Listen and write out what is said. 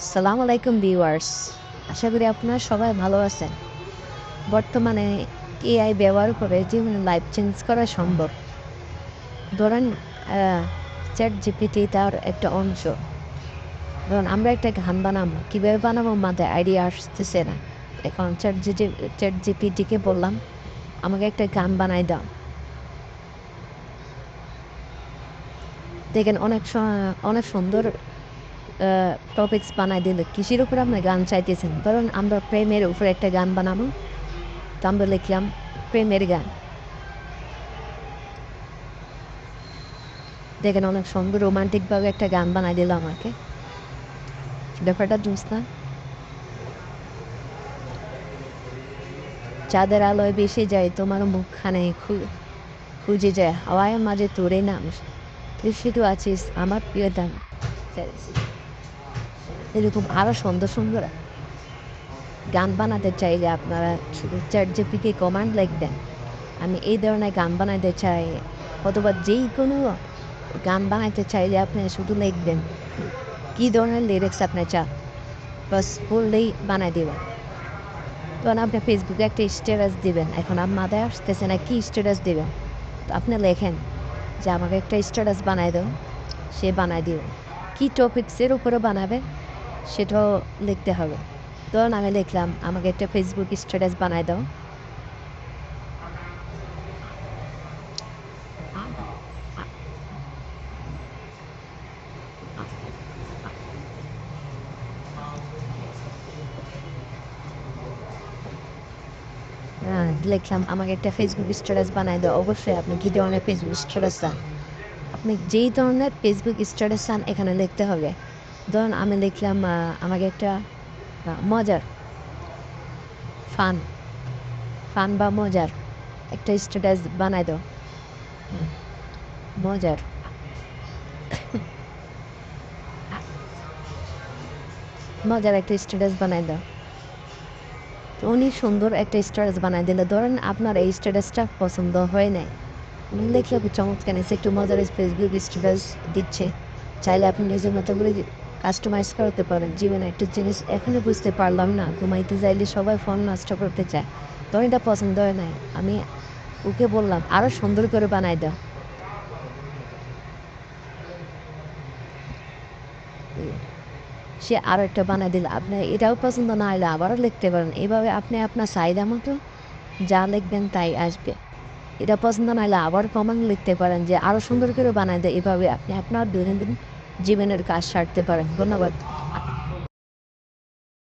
আসসালামু আলাইকুম ভিউয়ার্স। আশা করি আপনারা সবাই ভালো আছেন। বর্তমানে এআই ব্যবহার করে জীবনে লাইফ চেঞ্জ করা সম্ভব। ধরেন চ্যাট জিপিটি তার একটা অংশ। ধরুন, আমরা একটা গান বানাবো। কীভাবে বানাবো মাথায় আইডিয়া আসতেছে না। এখন চ্যাট জিটি চ্যাট জিপিটিকে বললাম, আমাকে একটা গান বানাই দাও। দেখেন, অনেক অনেক সুন্দর টপিকস বানাই দিল। কৃষির উপরে আপনি গান চাইতেছেন। ধরুন আমরা প্রেমের উপরে একটা গান বানাবো। তো আমরা লিখলাম, প্রেমের গান। দেখেন অনেক সুন্দর রোমান্টিকভাবে একটা গান বানাই দিল আমাকে। ব্যাপারটা জুস চাঁদের আলোয় বেশি যায়, তোমার মুখখানে খুঁজে যায়। হাওয়ায় মাঝে তোরে নাম। তুই শুধু আছিস, আমার প্রিয় দান এরকম আরও সুন্দর সুন্দর গান বানাতে চাইলে আপনারা শুধু চ্যাট জিপিকে কমান্ড লিখবেন। আমি এই ধরনের গান বানাতে চাই, অথবা যেই কোনো গান বানাতে চাইলে আপনি শুধু লিখবেন, কী ধরনের লিরিক্স আপনি চান, বাস বললেই বানাই দেবেন তখন আপনি ফেসবুকে একটা স্ট্যাটাস দিবেন, এখন আপনার মাথায় আসতেছে না কী স্ট্যাটাস দেবেন। তো আপনি লেখেন যে আমাকে একটা স্ট্যাটাস বানাই দাও, সে বানাই দিও কী টপিক্সের উপরে বানাবে? সেটাও লিখতে হবে। ধরুন আমি লিখলাম আমাকে একটা ফেসবুক স্ট্যাটাস বানাই দাও। হ্যাঁ, লিখলাম আমাকে একটা ফেসবুক স্ট্যাটাস বানাই দাও। অবশ্যই আপনি কী ধরনের ফেসবুক স্ট্যাটাস চান? আপনি যেই ধরনের ফেসবুক স্ট্যাটাস চান এখানে লিখতে হবে। ধরুন আমি লিখলাম আমাকে একটা মজার ফান ফান বা মজার একটা স্ট্যাটাস বানাই দাও। মজার। মজার একটা স্ট্যাটাস বানাই দাও। তো উনি সুন্দর একটা স্ট্যাটাস বানাই দিলে। ধরেন আপনার এই স্ট্যাটাসটা পছন্দ হয় নাই। উনি খুব চমৎকার একটু মজার ফেসবুক স্ট্যাটাস দিচ্ছে। চাইলে আপনি নিজের মতো করে কাস্টমাইজ করতে পারেন জীবনে একটা জিনিস এখনই বুঝতে পারলাম না, ঘুমাইতে চাইলে সবাই ফোন নষ্ট করতে চায়। তো এটা পছন্দ হয় নাই। আমি ওকে বললাম আরও সুন্দর করে বানাই দাও। সে আরও একটা বানাই দিল। আপনার এটাও পছন্দ না হলে আবারও লিখতে পারেন। এভাবে আপনি আপনার চাহিদা মতো যা লিখবেন তাই আসবে। এটা পছন্দ না হলে আবার কমান লিখতে পারেন যে আরও সুন্দর করে বানাই দেয় এভাবে আপনি আপনার দৈনন্দিন জীবনের কাজ সারতে পারেন। ধন্যবাদ।